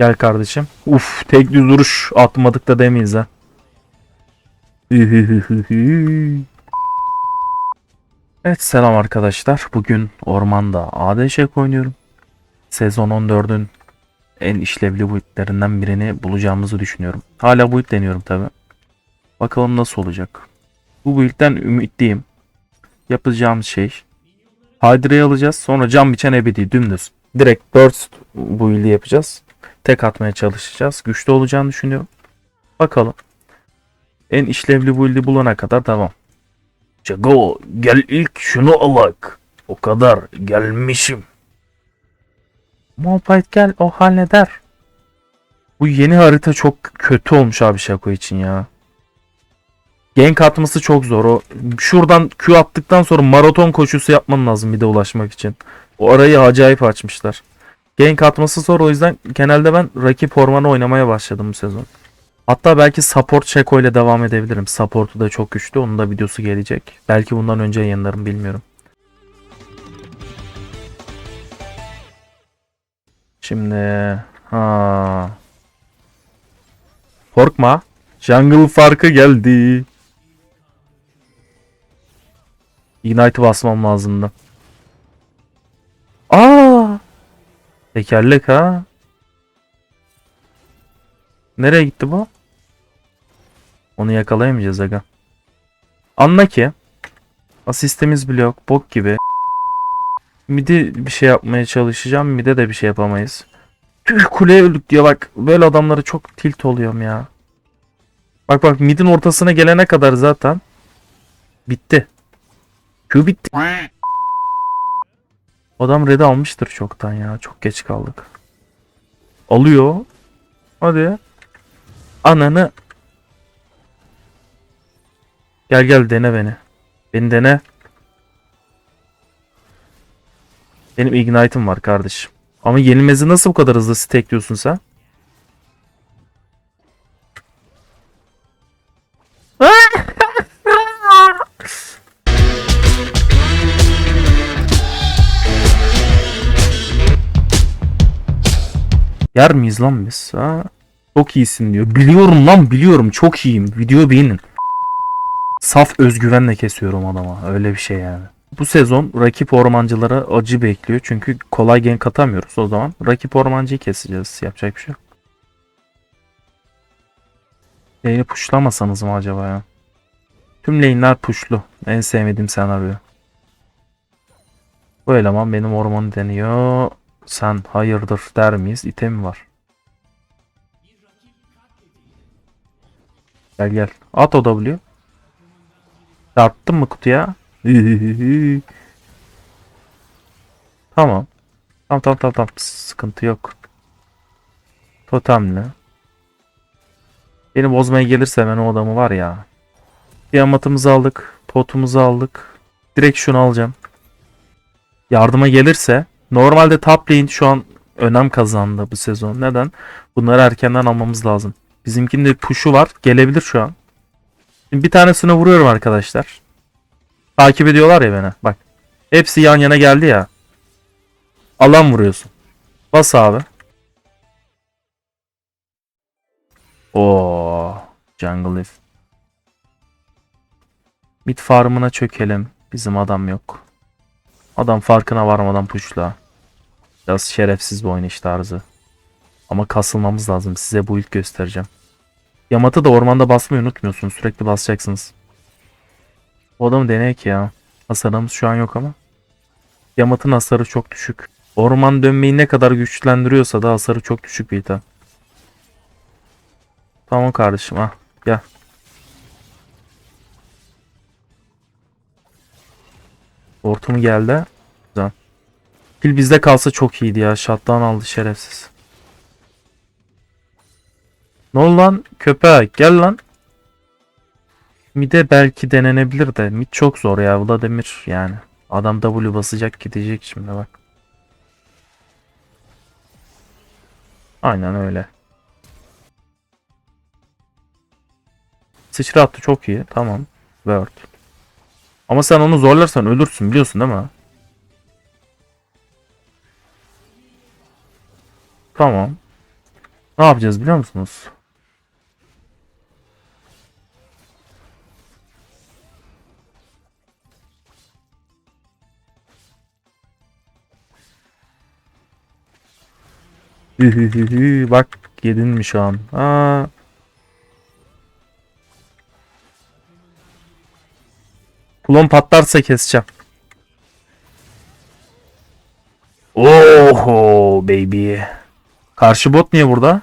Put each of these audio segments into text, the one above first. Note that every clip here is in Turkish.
Gel kardeşim. Uf tek düz duruş atmadık da demeyiz ha. Evet selam arkadaşlar. Bugün ormanda AD Shack oynuyorum. Sezon 14'ün en işlevli buildlerinden birini bulacağımızı düşünüyorum. Hala build deniyorum tabi. Bakalım nasıl olacak. Bu buildden ümitliyim. Yapacağımız şey Hydra'yı alacağız. Sonra cam biçen ebedi dümdüz. Direkt burst build'i yapacağız. Tek atmaya çalışacağız. Güçlü olacağını düşünüyorum. Bakalım. En işlevli build'i bulana kadar devam. Jago gel ilk şunu alak. O kadar gelmişim. Malphite gel o halleder. Bu yeni harita çok kötü olmuş abi Şako için ya. Gank atması çok zor. O şuradan Q attıktan sonra maraton koşusu yapman lazım bir de ulaşmak için. O arayı acayip açmışlar. Gank atması zor o yüzden genelde ben rakip ormanı oynamaya başladım bu sezon. Hatta belki support Şeko ile devam edebilirim. Support'u da çok güçlü. Onun da videosu gelecek. Belki bundan önce yayınlarım bilmiyorum. Şimdi ha Korkma. Jungle farkı geldi. Ignite basmam lazımdı. Aa! Tekerlek ha. Nereye gitti bu? Onu yakalayamayacağız aga. Anla ki asistimiz bile yok. Bok gibi. Midi bir şey yapmaya çalışacağım. Mide de bir şey yapamayız. Tüh kuleye öldük diye bak. Böyle adamlara çok tilt oluyorum ya. Bak bak midin ortasına gelene kadar zaten bitti. Q bitti. Adam red almıştır çoktan ya. Çok geç kaldık. Alıyor. Hadi. Ananı. Gel gel dene beni. Beni dene. Benim ignite'ım var kardeşim. Ama yenilmezi nasıl bu kadar hızlı stackliyorsun sen? Yer miyiz lan biz? Ha? Çok iyisin diyor. Biliyorum lan biliyorum çok iyiyim. Video beğenin. Saf özgüvenle kesiyorum adama. Öyle bir şey yani. Bu sezon rakip ormancılara acı bekliyor. Çünkü kolay gank atamıyoruz o zaman. Rakip ormancıyı keseceğiz. Yapacak bir şey yok. Lane'i pushlamasanız mı acaba ya? Tüm lane'ler pushlu. En sevmediğim senaryo. Bu eleman benim ormanı deniyor. Sen hayırdır der miyiz? İtem var. Gel gel. At o W. Çarptın mı kutuya? tamam. Tamam tamam tamam tamam. Sıkıntı yok. Totemle. Beni bozmaya gelirse ben o adamı var ya. Diyamatımızı aldık. Potumuzu aldık. Direkt şunu alacağım. Yardıma gelirse normalde top lane şu an önem kazandı bu sezon. Neden? Bunları erkenden almamız lazım. Bizimkinin de push'u var. Gelebilir şu an. Şimdi bir tanesine vuruyorum arkadaşlar. Takip ediyorlar ya beni. Bak. Hepsi yan yana geldi ya. Alan vuruyorsun. Bas abi. Oo, Jungle Leaf. Mid farmına çökelim. Bizim adam yok. Adam farkına varmadan pushla. Biraz şerefsiz bir oynayış tarzı. Ama kasılmamız lazım. Size bu ilk göstereceğim. Yamat'ı da ormanda basmayı unutmuyorsunuz. Sürekli basacaksınız. O adamı deneyek ya. Hasarımız şu an yok ama. Yamat'ın hasarı çok düşük. Orman dönmeyi ne kadar güçlendiriyorsa da hasarı çok düşük bir item. Tamam kardeşim ha. Gel. Ortamı geldi. Pil bizde kalsa çok iyiydi ya. Shutdown aldı şerefsiz. Ne oldu lan? Köpek gel lan. Mid'e belki denenebilir de. Mid çok zor ya. Vladimir yani. Adam W basacak gidecek şimdi bak. Aynen öyle. Sıçra attı çok iyi. Tamam. Word. Ama sen onu zorlarsan ölürsün biliyorsun değil mi? Tamam. Ne yapacağız biliyor musunuz? Bak yedin mi şu an? Aa. Klon patlarsa keseceğim. Oho baby. Karşı bot niye burada?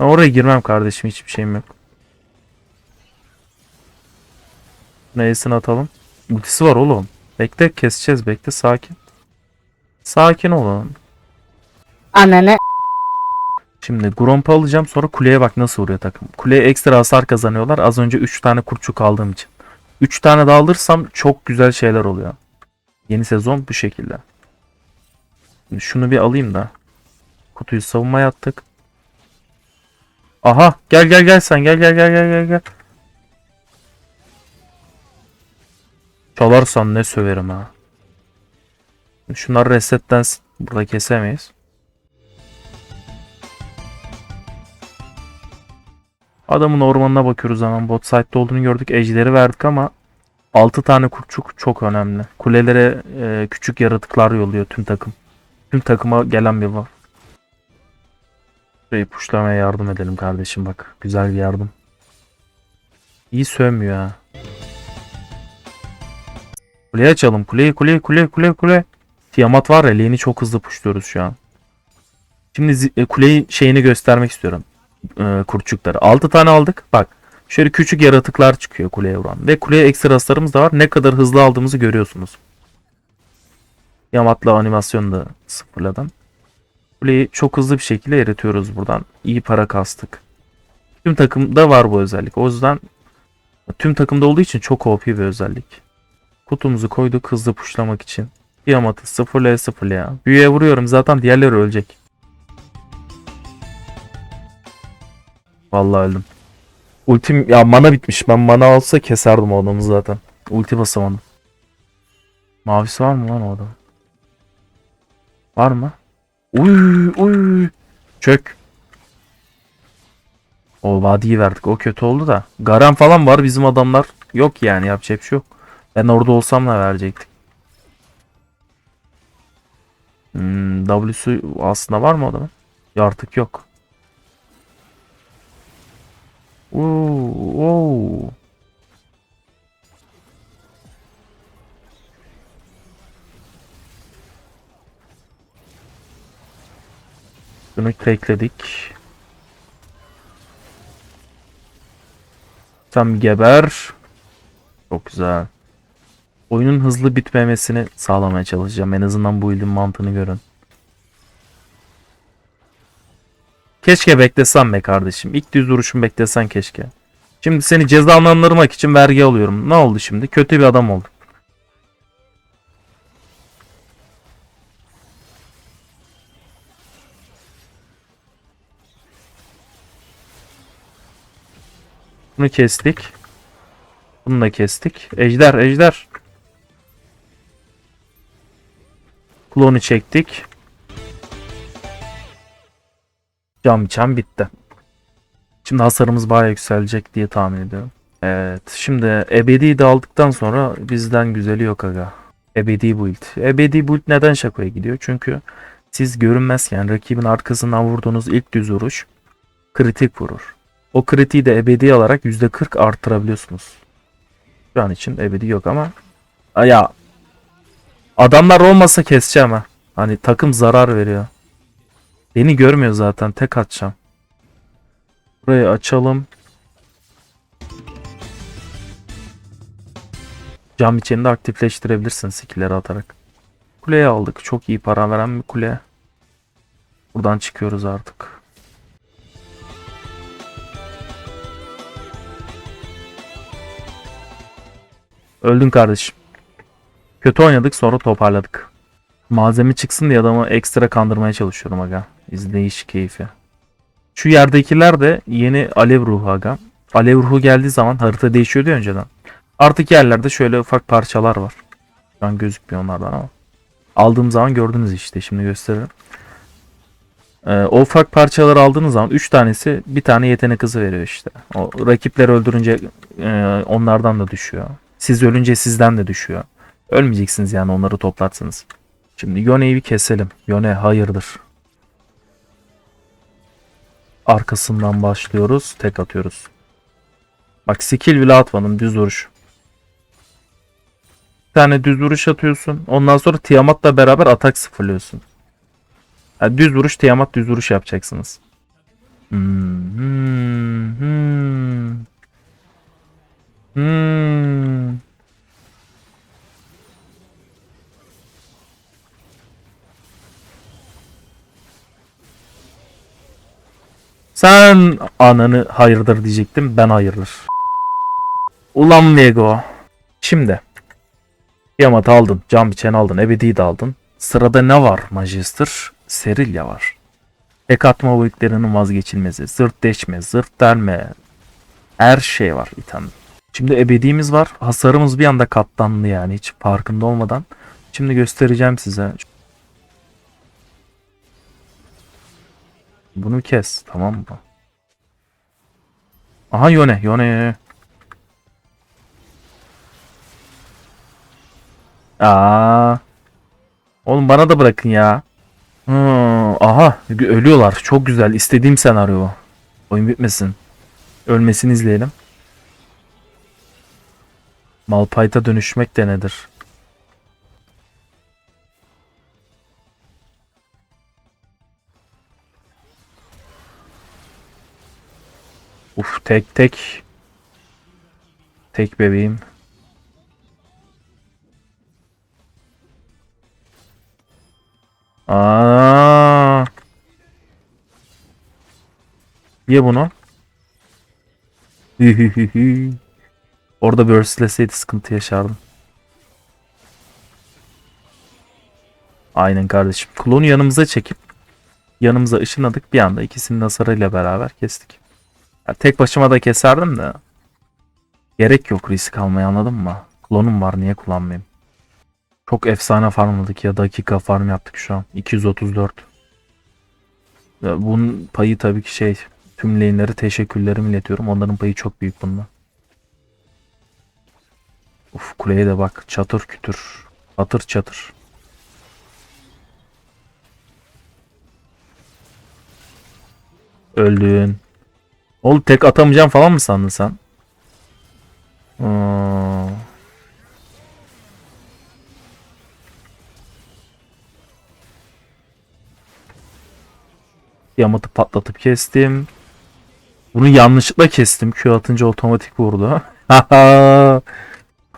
Ben oraya girmem kardeşim hiçbir şeyim yok. Neyesini atalım. Ultisi var oğlum. Bekle keseceğiz bekle sakin. Sakin olun. Ananı Şimdi Gromp'u alacağım sonra kuleye bak nasıl vuruyor takım. Kuleye ekstra hasar kazanıyorlar. Az önce 3 tane kurtçuk aldığım için. 3 tane daha alırsam çok güzel şeyler oluyor. Yeni sezon bu şekilde. Şimdi şunu bir alayım da. Kutuyu savunmaya attık. Aha gel gel gel sen gel gel gel gel gel gel. Çalarsan ne söverim ha. Şunlar resetlensin. Burada kesemeyiz. Adamın ormanına bakıyoruz hemen. Bot site'de olduğunu gördük. Ejderi verdik ama 6 tane kurtçuk çok önemli. Kulelere e, küçük yaratıklar yolluyor tüm takım. Tüm takıma gelen bir var. Şurayı puşlamaya yardım edelim kardeşim bak. Güzel bir yardım. İyi sövmüyor ha. Kuleyi açalım. Kuleyi kuleyi kule kule kule. Tiamat var ya lane'i çok hızlı puşluyoruz şu an. Şimdi e, kuleyi şeyini göstermek istiyorum e, kurtçukları. 6 tane aldık. Bak şöyle küçük yaratıklar çıkıyor kuleye vuran. Ve kuleye ekstra hasarımız da var. Ne kadar hızlı aldığımızı görüyorsunuz. Yamat'la animasyonu da sıfırladım. Kuleyi çok hızlı bir şekilde eritiyoruz buradan. İyi para kastık. Tüm takımda var bu özellik. O yüzden tüm takımda olduğu için çok OP bir özellik. Kutumuzu koyduk hızlı puşlamak için. Yamat'ı sıfırlaya sıfırlaya. Büyüye vuruyorum zaten diğerleri ölecek. Vallahi öldüm. Ultim ya mana bitmiş. Ben mana alsa keserdim o adamı zaten. Ulti basamadım. Mavisi var mı lan o adam? Var mı? Uy uy. Çök. O vadiyi verdik. O kötü oldu da. Garan falan var. Bizim adamlar yok yani. Yapacak bir şey yok. Ben orada olsam da verecektik. Hmm, W'su aslında var mı adamın? Ya artık yok. Oo, oo. Bunu tekledik. Tam geber. Çok güzel. Oyunun hızlı bitmemesini sağlamaya çalışacağım. En azından bu build'in mantığını görün. Keşke beklesem be kardeşim. İlk düz duruşum beklesen keşke. Şimdi seni cezalandırmak için vergi alıyorum. Ne oldu şimdi? Kötü bir adam oldum. Bunu kestik. Bunu da kestik. Ejder, ejder. Klonu çektik. Cam cam bitti. Şimdi hasarımız bayağı yükselecek diye tahmin ediyorum. Evet. Şimdi ebedi de aldıktan sonra bizden güzeli yok aga. Ebedi build. Ebedi build neden şakoya gidiyor? Çünkü siz görünmezken rakibin arkasından vurduğunuz ilk düz vuruş kritik vurur. O kritiği de ebedi alarak %40 arttırabiliyorsunuz. Şu an için ebedi yok ama ya adamlar olmasa keseceğim ha. Hani takım zarar veriyor. Beni görmüyor zaten. Tek atacağım. Burayı açalım. Cam içinde aktifleştirebilirsin skill'leri atarak. Kuleye aldık. Çok iyi para veren bir kule. Buradan çıkıyoruz artık. Öldün kardeşim. Kötü oynadık sonra toparladık. Malzeme çıksın diye adamı ekstra kandırmaya çalışıyorum aga. İzleyiş keyfi. Şu yerdekiler de yeni alev ruhu aga. Alev ruhu geldiği zaman harita değişiyordu ya önceden. Artık yerlerde şöyle ufak parçalar var. Şu an gözükmüyor onlardan ama. Aldığım zaman gördünüz işte. Şimdi gösteririm. Ee, o ufak parçaları aldığınız zaman 3 tanesi bir tane yetenek hızı veriyor işte. O rakipleri öldürünce e, onlardan da düşüyor. Siz ölünce sizden de düşüyor. Ölmeyeceksiniz yani onları toplarsınız. Şimdi Yone'yi bir keselim. Yone hayırdır. Arkasından başlıyoruz. Tek atıyoruz. Bak skill bile atmadım. Düz vuruş. Bir tane düz vuruş atıyorsun. Ondan sonra Tiamat'la beraber atak sıfırlıyorsun. Yani düz vuruş Tiamat düz vuruş yapacaksınız. Hmm, hmm, hmm. Hmm. Sen ananı hayırdır diyecektim. Ben hayırdır. Ulan Vego. Şimdi. Yamat aldın. Can biçen aldın. Ebedi de aldın. Sırada ne var Magister? Serilya var. Tek atma boyutlarının vazgeçilmezi. Zırt deşme, zırt delme. Her şey var item. Şimdi ebedimiz var. Hasarımız bir anda katlandı yani hiç farkında olmadan. Şimdi göstereceğim size. Bunu kes tamam mı? Aha Yone Yone Yone. Aa. Oğlum bana da bırakın ya. Hı, aha ölüyorlar. Çok güzel. İstediğim senaryo. Oyun bitmesin. Ölmesini izleyelim. Malpayta dönüşmek de nedir? Uf tek tek. Tek bebeğim. Aa. Ye bunu. Orada burst'leseydi sıkıntı yaşardım. Aynen kardeşim. Klonu yanımıza çekip yanımıza ışınladık. Bir anda ikisinin hasarıyla beraber kestik. Ya tek başıma da keserdim de. Gerek yok risk almaya anladın mı? Klonum var niye kullanmayayım? Çok efsane farmladık ya dakika farm yaptık şu an. 234. Ya bunun payı tabii ki şey tüm lane'lere teşekkürlerimi iletiyorum. Onların payı çok büyük bunda. Uf kuleye de bak çatır kütür. Çatır çatır. Öldün. Oğlum tek atamayacağım falan mı sandın sen? Aa. Yamat'ı patlatıp kestim. Bunu yanlışlıkla kestim. Q atınca otomatik vurdu.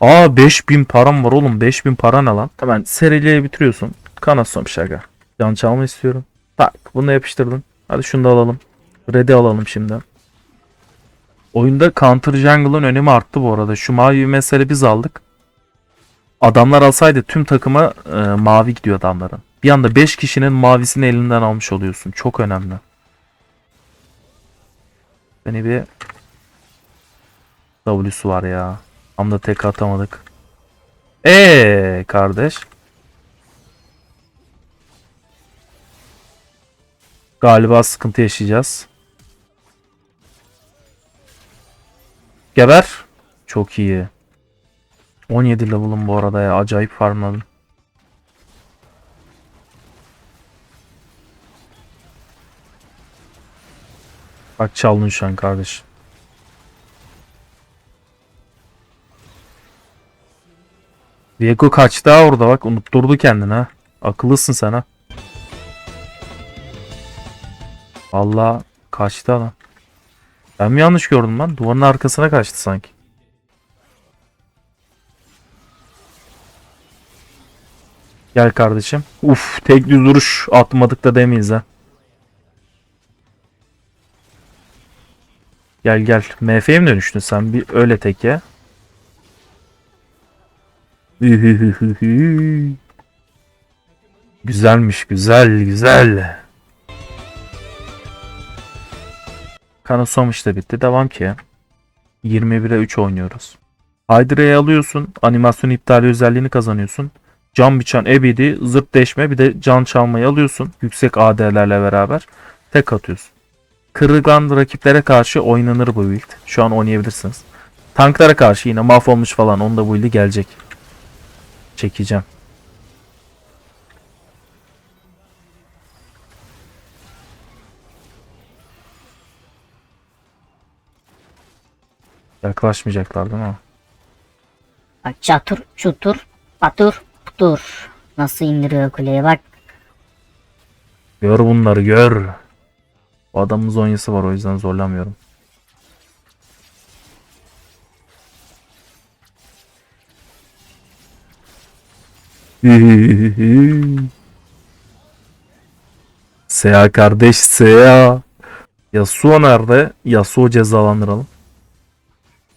Aa 5000 param var oğlum. 5000 para ne lan? Hemen seriliye bitiriyorsun. Kanasyon şaka. Can çalma istiyorum. Tak bunu yapıştırdın. Hadi şunu da alalım. Red'i alalım şimdi. Oyunda Counter Jungle'ın önemi arttı bu arada. Şu mavi mesele biz aldık. Adamlar alsaydı tüm takıma e, mavi gidiyor adamların. Bir anda 5 kişinin mavisini elinden almış oluyorsun. Çok önemli. Beni bir W'su var ya. Tam da tek atamadık. Eee kardeş. Galiba sıkıntı yaşayacağız. Geber. Çok iyi. 17 level'ım bu arada ya. Acayip farmladım. Bak çaldın şu an kardeş. Diego kaçtı ha orada bak unutturdu kendini ha. Akıllısın sen ha. Valla kaçtı adam. Ben mi yanlış gördüm lan? Duvarın arkasına kaçtı sanki. Gel kardeşim. Uf tek düz duruş atmadık da demeyiz ha. Gel gel. MF'ye mi dönüştün sen? Bir öyle tek ya. Güzelmiş güzel güzel. Kanasom işte bitti. Devam ki. 21'e 3 oynuyoruz. Hydra'yı alıyorsun. Animasyon iptali özelliğini kazanıyorsun. Can biçen ebedi, zırt deşme bir de can çalmayı alıyorsun. Yüksek AD'lerle beraber tek atıyorsun. Kırılgan rakiplere karşı oynanır bu build. Şu an oynayabilirsiniz. Tanklara karşı yine mahvolmuş falan. Onun da build'i gelecek. Çekeceğim. Yaklaşmayacaklar değil mi? Bak çatur çutur patur putur. Nasıl indiriyor kuleye bak. Gör bunları gör. O adamın zonyası var o yüzden zorlamıyorum. Seha kardeş Seha. Yasuo nerede? Yasuo cezalandıralım.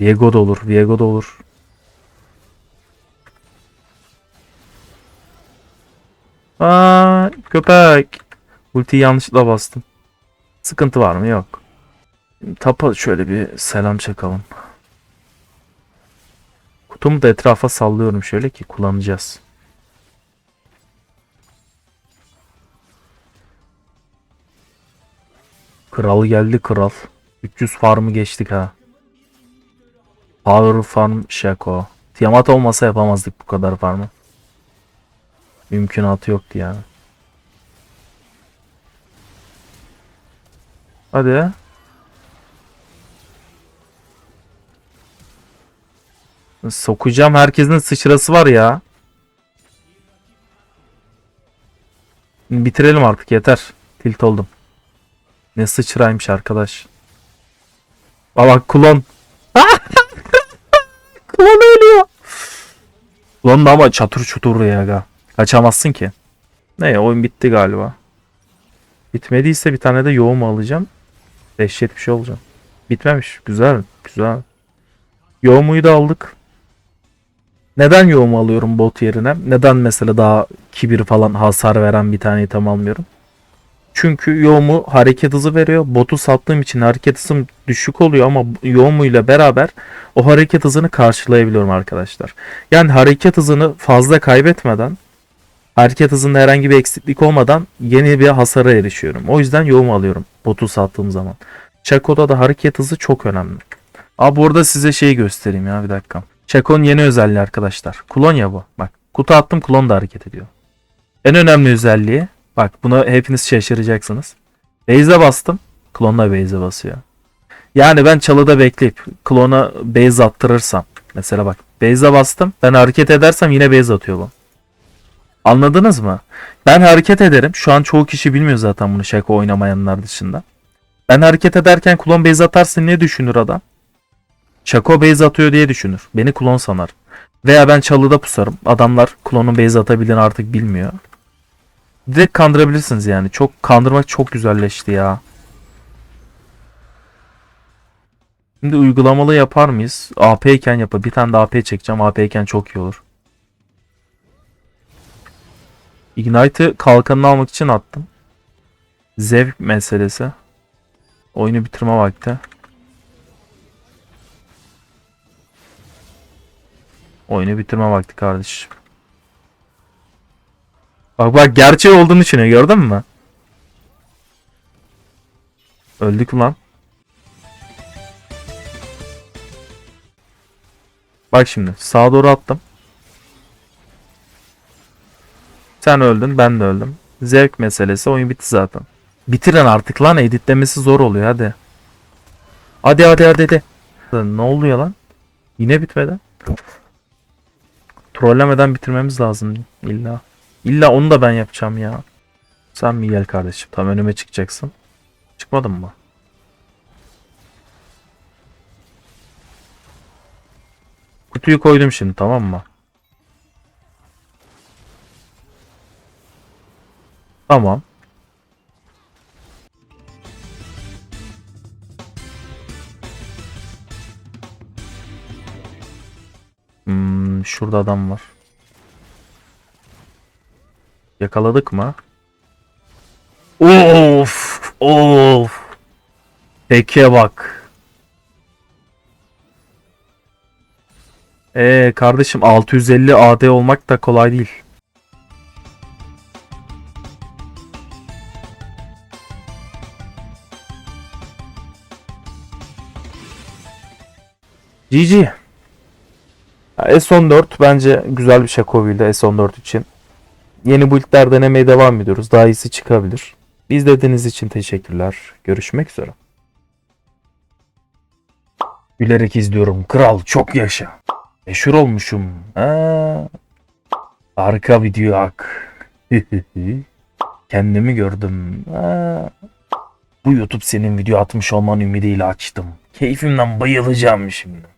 Viego da olur. Viego da olur. Aa, köpek. Ultiyi yanlışlıkla bastım. Sıkıntı var mı? Yok. Tapa şöyle bir selam çakalım. Kutumu da etrafa sallıyorum şöyle ki kullanacağız. Kral geldi kral. 300 farmı geçtik ha. Power farm Shaco. Tiamat olmasa yapamazdık bu kadar farmı. Mümkünatı yoktu yani. Hadi. Sokacağım herkesin sıçrası var ya. Bitirelim artık yeter. Tilt oldum. Ne sıçraymış arkadaş. Aa bak klon. klon ölüyor. Klon da ama çatır çutur ya aga. Kaçamazsın ki. Ne oyun bitti galiba. Bitmediyse bir tane de yoğum alacağım. Dehşet bir şey olacağım. Bitmemiş. Güzel. Güzel. Yoğumuyu da aldık. Neden yoğumu alıyorum bot yerine? Neden mesela daha kibir falan hasar veren bir tane item almıyorum? Çünkü yoğumu hareket hızı veriyor. Botu sattığım için hareket hızım düşük oluyor ama yoğumuyla beraber o hareket hızını karşılayabiliyorum arkadaşlar. Yani hareket hızını fazla kaybetmeden hareket hızında herhangi bir eksiklik olmadan yeni bir hasara erişiyorum. O yüzden yoğum alıyorum botu sattığım zaman. Chaco'da da hareket hızı çok önemli. Abi burada size şeyi göstereyim ya bir dakika. Chaco'nun yeni özelliği arkadaşlar. Klon ya bu. Bak kutu attım klon da hareket ediyor. En önemli özelliği bak buna hepiniz şaşıracaksınız. Base'e bastım. Klon da base'e basıyor. Yani ben çalıda bekleyip klona base attırırsam mesela bak base'e bastım ben hareket edersem yine base atıyor bu. Anladınız mı? Ben hareket ederim. Şu an çoğu kişi bilmiyor zaten bunu şaka oynamayanlar dışında. Ben hareket ederken klon base atarsa ne düşünür adam? Şako base atıyor diye düşünür. Beni klon sanar. Veya ben çalıda pusarım. Adamlar klonun base atabildiğini artık bilmiyor. Direkt kandırabilirsiniz yani. Çok kandırmak çok güzelleşti ya. Şimdi uygulamalı yapar mıyız? AP iken yapar. Bir tane de AP çekeceğim. AP iken çok iyi olur. Ignite'ı kalkanını almak için attım. Zevk meselesi. Oyunu bitirme vakti. Oyunu bitirme vakti kardeşim. Bak bak gerçek olduğunu düşünüyor gördün mü? Öldük lan. Bak şimdi sağa doğru attım. Sen öldün ben de öldüm. Zevk meselesi oyun bitti zaten. Bitirin artık lan editlemesi zor oluyor hadi. Hadi hadi hadi hadi. Ne oluyor lan? Yine bitmedi. Trollemeden bitirmemiz lazım illa. İlla onu da ben yapacağım ya. Sen mi gel kardeşim? Tam önüme çıkacaksın. Çıkmadın mı? Kutuyu koydum şimdi tamam mı? Tamam. Hmm, şurada adam var. Yakaladık mı? Of! Of! Peke bak. Ee kardeşim 650 AD olmak da kolay değil. GG. Ya, S14 bence güzel bir şako build'i S14 için. Yeni build'ler denemeye devam ediyoruz. Daha iyisi çıkabilir. İzlediğiniz için teşekkürler. Görüşmek üzere. Gülerek izliyorum. Kral çok yaşa. Meşhur olmuşum. Ha. Harika video hak. Kendimi gördüm. Ha. Bu YouTube senin video atmış olman ümidiyle açtım. Keyfimden bayılacağım şimdi.